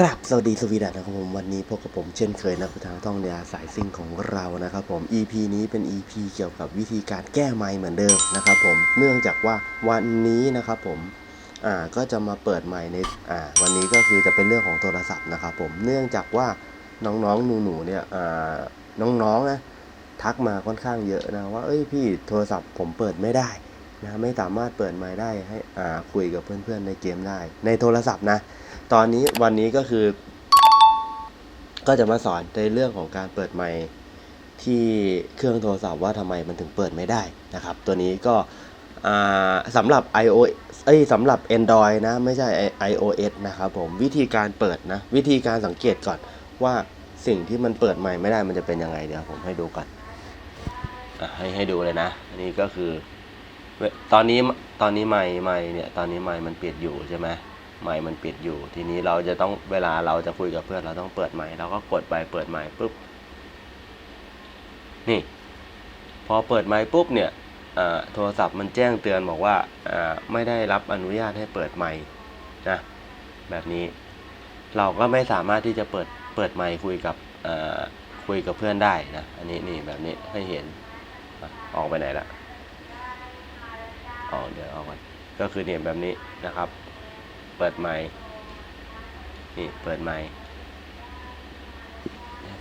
กราบสวัสดีสวีดัสนะครับผมวันนี้พบกับผมเช่นเคยนะคุณทางท่องเรือสายซิ่งของเรานะครับผม EP นี้เป็น EP เกี่ยวกับวิธีการแก้ไมค์เหมือนเดิมนะครับผมเนื่องจากว่าวันนี้นะครับผมอ่าก็จะมาเปิดไมค์ในอ่าวันนี้ก็คือจะเป็นเรื่องของโทรศัพท์นะครับผมเนื่องจากว่าน้องๆหนูๆเนี่ยอ่าน้องๆนะทักมาค่อนข้างเยอะนะว่าเอ้ยพี่โทรศัพท์ผมเปิดไม่ได้นะไม่สามารถเปิดไมค์ได้ให้อ่าคุยกับเพื่อนๆในเกมได้ ในโทรศัพท์นะ ตอนนี้วันนี้ก็คือ ก็จะมาสอนในเรื่องของการเปิดไมค์ที่เครื่องโทรศัพท์ว่าทำไมมันถึงเปิดไม่ได้นะครับ ตัวนี้ก็อ่าสำหรับ iOS เอ้ยสำหรับ Android นะ ไม่ใช่ iOS นะครับผมวิธีการเปิดนะ วิธีการสังเกตก่อนว่าสิ่งที่มันเปิดไมค์ไม่ได้มันจะเป็นยังไงเดี๋ยวผมให้ดูก่อนอให้ให้ดูเลยนะ อันนี้ก็คือ ตอนนี้ตอนนี้ไมค์ไมค์เนี่ย ตอนนี้ไมค์มันเปิดอยู่ใช่ไหม ไมค์มันปิดอยู่ ทีนี้เราจะต้องเวลาเราจะคุยกับเพื่อนเราต้องเปิดไมค์เราก็กดไปเปิดไมค์ปุ๊บ นี่ พอเปิดไมค์ปุ๊บเนี่ยโทรศัพท์มันแจ้งเตือนบอกว่าไม่ได้รับอนุญาตให้เปิดไมค์นะแบบนี้เราก็ไม่สามารถที่จะเปิดเปิดไมค์คุยกับคุยกับเพื่อนได้นะอันนี้นี่แบบนี้ให้เห็นอออกไปไหนละออกเดี๋ยวออกก่อนก็คือเนี่ยแบบนี้นะครับ เปิดไมค์นี่เปิดไมค์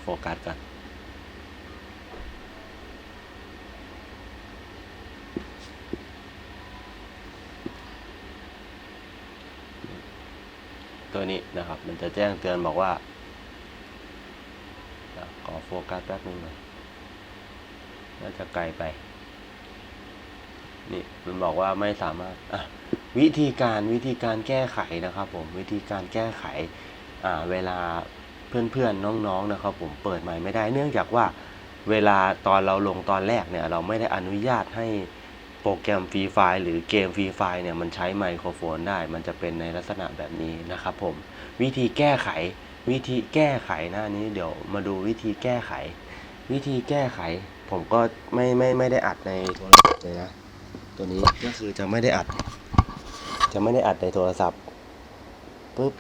โฟกัสกันตัวนี้นะครับ มันจะแจ้งเตือนบอกว่าขอโฟกัสแป๊บนึงหน่อยน่าจะไกลไป นี่มันบอกว่าไม่สามารถอะ วิธีการวิธีการแก้ไขนะครับผมวิธีการแก้ไขอ่าเวลาเพื่อนๆน้องๆนะครับผมเปิดไมค์ไม่ได้ เนื่องจากว่าเวลาตอนเราลงตอนแรกเนี่ยเราไม่ได้อนุญาตให้โปรแกรมฟรีไฟล์หรือเกมฟรีไฟล์เนี่ยมันใช้ไมโครโฟนได้ มันจะเป็นในลักษณะแบบนี้นะครับผมวิธีแก้ไขวิธีแก้ไขหน้านี้เดี๋ยวมาดูวิธีแก้ไข วิธีแก้ไข ผมก็ไม่ไม่ไม่ได้อัดในโทรศัพท์เลยนะตัวนี้ก็คือจะไม่ได้อัด จะไม่ได้อัดในโทรศัพท์ปุ๊บ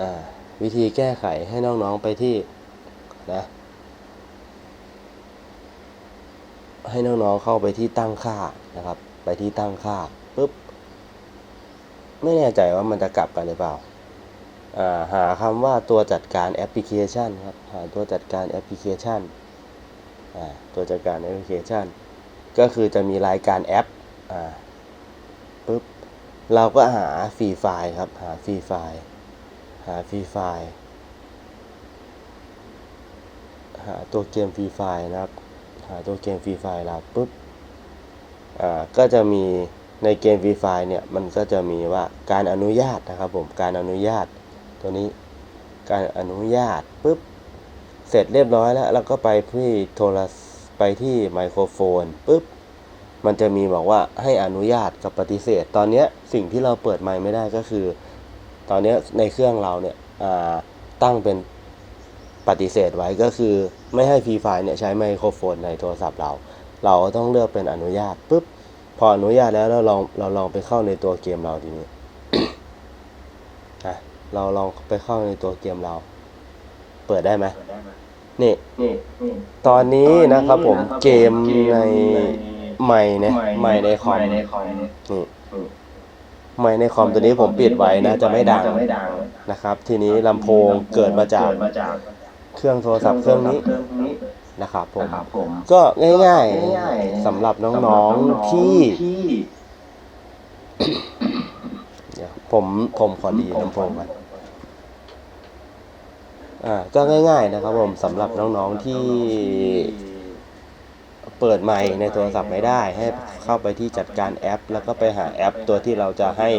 อ่าวิธีแก้ไขให้น้องๆไปที่นะให้น้องๆเข้าไปที่ตั้งค่านะครับ ไปที่ตั้งค่าปุ๊บไม่แน่ใจว่ามันจะกลับกันหรือเปล่าอ่าหาคำว่าตัวจัดการแอปพลิเคชันครับหาตัวจัดการแอปพลิเคชันอ่าตัวจัดการแอปพลิเคชัน ก็คือจะมีรายการแอปอ่า ปุ๊บ เราก็หาฟรีไฟล์ครับ หาฟรีไฟล์หาฟรีไฟล์หาตัวเกมฟรีไฟล์นะครับ หาตัวเกมฟรีไฟล์เราปุ๊บ อ่า ก็จะมีในเกมฟรีไฟล์เนี่ย มันก็จะมีว่าการอนุญาตนะครับผม การอนุญาต ตัวนี้ การอนุญาตปุ๊บ เสร็จเรียบร้อยแล้ว แล้วก็ไปที่โทรศไปที่ไมโครโฟนปุ๊บ มันจะมีบอกว่าให้อนุญาตกับปฏิเสธ ตอนเนี้ยสิ่งที่เราเปิดไมค์ไม่ได้ก็คือ ตอนเนี้ยในเครื่องเราเนี่ยอ่าตั้งเป็นปฏิเสธไว้ก็คือไม่ให้ฟรีไฟล์เนี่ยใช้ไมโครโฟนในโทรศัพท์เรา เราก็ต้องเลือกเป็นอนุญาตปุ๊บพออนุญาตแล้วเราลองเราลองไปเข้าในตัวเกมเราทีนี้นะเราลองไปเข้าในตัวเกมเรา เปิดได้ไหมนี่ ตอนนี้นะครับผมเกมใน ใหม่เนี่ยใหม่ในคอมนี่ใหม่ในคอมตัวนี้ผมปิดไว้นะจะไม่ดังนะครับ ทีนี้ลำโพงเกิดมาจากเครื่องโทรศัพท์เครื่องนี้นะครับผมก็ง่ายๆสำหรับน้องๆที่เดี๋ยวผมผมขอดีลำโพงก่อนอ่าก็ง่าย ๆนะครับผมสำหรับน้องๆที่ เปิดไมค์ในโทรศัพท์ไม่ได้ ให้เข้าไปที่จัดการแอป แล้วก็ไปหาแอป ตัวที่เราจะให้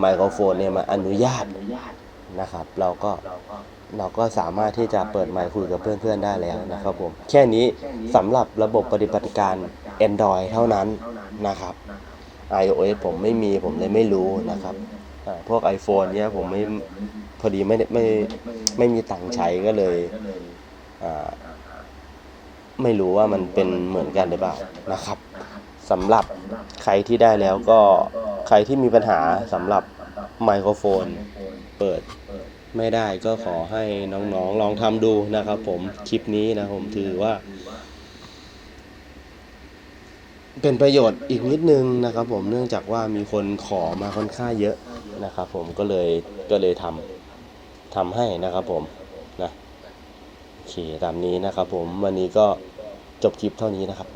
ไมโครโฟนเนี่ยมาอนุญาตนะครับ เราก็เราก็สามารถที่จะเปิดไมค์คุยกับเพื่อนๆได้แล้วนะครับผม แค่นี้สำหรับระบบปฏิบัติการ Android เท่านั้นนะครับ iOS ผมไม่มีผมเลยไม่รู้นะครับ พวก iPhone เนี้ยผมไม่พอดีไม่ได้ไม่ไม่มีตังค์ใช้ก็เลยอ่า ไม่รู้ว่ามันเป็นเหมือนกันหรือเปล่านะครับสำหรับใครที่ได้แล้วก็ใครที่มีปัญหาสำหรับไมโครโฟนเปิดไม่ได้ก็ขอให้น้องๆลองทำดูนะครับ ผมคลิปนี้นะผมถือว่า เป็นประโยชน์อีกนิดนึงนะครับ ผมเนื่องจากว่ามีคนขอมาค่อนข้างเยอะนะครับ ผมก็เลยก็เลยทำทำให้นะครับ ผมนะโอเคตามนี้นะครับ ผมวันนี้ก็ จบคลิปเท่านี้นะครับ